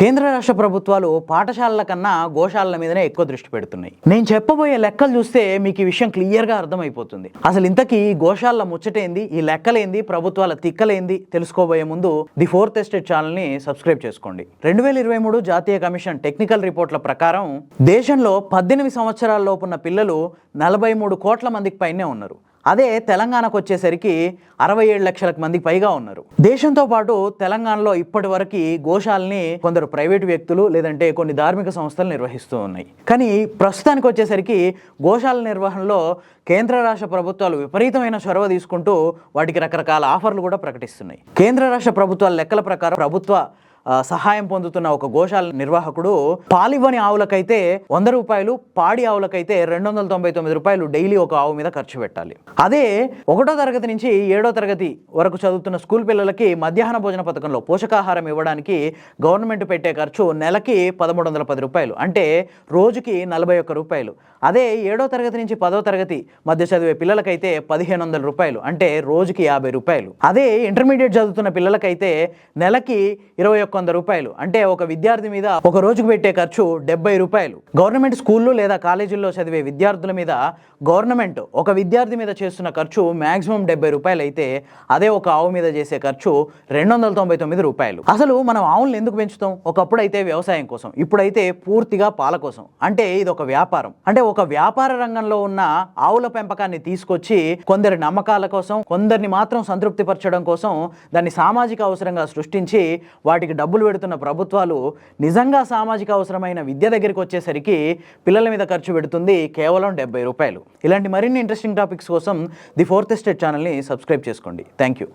కేంద్ర రాష్ట్ర ప్రభుత్వాలు పాఠశాలల కన్నా గోశాలల మీదనే ఎక్కువ దృష్టి పెడుతున్నాయి. నేను చెప్పబోయే లెక్కలు చూస్తే మీకు ఈ విషయం క్లియర్గా అర్థమైపోతుంది. అసలు ఇంతకీ గోశాల గోశాలల ముచ్చటేంది? ఈ లెక్కలేంది? ప్రభుత్వాల తిక్కలేంది? తెలుసుకోబోయే ముందు ది ఫోర్త్ ఎస్టేట్ ఛానల్ని సబ్స్క్రైబ్ చేసుకోండి. రెండు వేల ఇరవై మూడు జాతీయ కమిషన్ టెక్నికల్ రిపోర్ట్ల ప్రకారం దేశంలో పద్దెనిమిది సంవత్సరాల లోపున్న పిల్లలు నలభై మూడు కోట్ల మందికి పైనే ఉన్నారు. అదే తెలంగాణకు వచ్చేసరికి అరవై ఏడు లక్షలకు మందికి పైగా ఉన్నారు. దేశంతో పాటు తెలంగాణలో ఇప్పటి వరకు గోశాలని కొందరు ప్రైవేటు వ్యక్తులు లేదంటే కొన్ని ధార్మిక సంస్థలు నిర్వహిస్తూ ఉన్నాయి. కానీ ప్రస్తుతానికి వచ్చేసరికి గోశాల నిర్వహణలో కేంద్ర రాష్ట్ర ప్రభుత్వాలు విపరీతమైన చొరవ తీసుకుంటూ వాటికి రకరకాల ఆఫర్లు కూడా ప్రకటిస్తున్నాయి. కేంద్ర రాష్ట్ర ప్రభుత్వాల లెక్కల ప్రకారం ప్రభుత్వ సహాయం పొందుతున్న ఒక గోశాల నిర్వాహకుడు పాలివ్వని ఆవులకైతే వంద రూపాయలు పాడి ఆవులకైతే రెండు వందల తొంభై తొమ్మిది రూపాయలు డైలీ ఒక ఆవు మీద ఖర్చు పెట్టాలి. అదే ఒకటో తరగతి నుంచి ఏడో తరగతి వరకు చదువుతున్న స్కూల్ పిల్లలకి మధ్యాహ్న భోజన పథకంలో పోషకాహారం ఇవ్వడానికి గవర్నమెంట్ పెట్టే ఖర్చు నెలకి పదమూడు వందల పది రూపాయలు. అంటే రోజుకి నలభై ఒక్క రూపాయలు. అదే ఏడో తరగతి నుంచి పదో తరగతి మధ్య చదివే పిల్లలకైతే పదిహేను వందల రూపాయలు. అంటే రోజుకి యాభై రూపాయలు. అదే ఇంటర్మీడియట్ చదువుతున్న పిల్లలకైతే నెలకి ఇరవై వంద రూపాయలు. అంటే ఒక విద్యార్థి మీద ఒక రోజుకు పెట్టే ఖర్చు డెబ్బై రూపాయలు. గవర్నమెంట్ స్కూల్లో లేదా కాలేజీల్లో చదివే విద్యార్థుల మీద గవర్నమెంట్ ఒక విద్యార్థి మీద చేస్తున్న ఖర్చు మాక్సిమం డెబ్బై రూపాయలు అయితే అదే ఒక ఆవు మీద చేసే ఖర్చు రెండు వందల తొంభై తొమ్మిది రూపాయలు. అసలు మనం ఆవులను ఎందుకు పెంచుతాం? ఒకప్పుడు అయితే వ్యవసాయం కోసం ఇప్పుడైతే పూర్తిగా పాల కోసం. అంటే ఇది ఒక వ్యాపారం. అంటే ఒక వ్యాపార రంగంలో ఉన్న ఆవుల పెంపకాన్ని తీసుకొచ్చి కొందరి నమ్మకాల కోసం కొందరిని మాత్రం సంతృప్తిపరచడం కోసం దాన్ని సామాజిక అవసరంగా సృష్టించి వాటికి డబ్బులు పెడుతున్న ప్రభుత్వాలు నిజంగా సామాజిక అవసరమైన విద్య దగ్గరికి వచ్చేసరికి పిల్లల మీద ఖర్చు పెడుతుంది కేవలం డెబ్బై రూపాయలు. ఇలాంటి మరిన్ని ఇంట్రెస్టింగ్ టాపిక్స్ కోసం ది ఫోర్త్ స్టేట్ ఛానల్ని సబ్స్క్రైబ్ చేసుకోండి. Thank you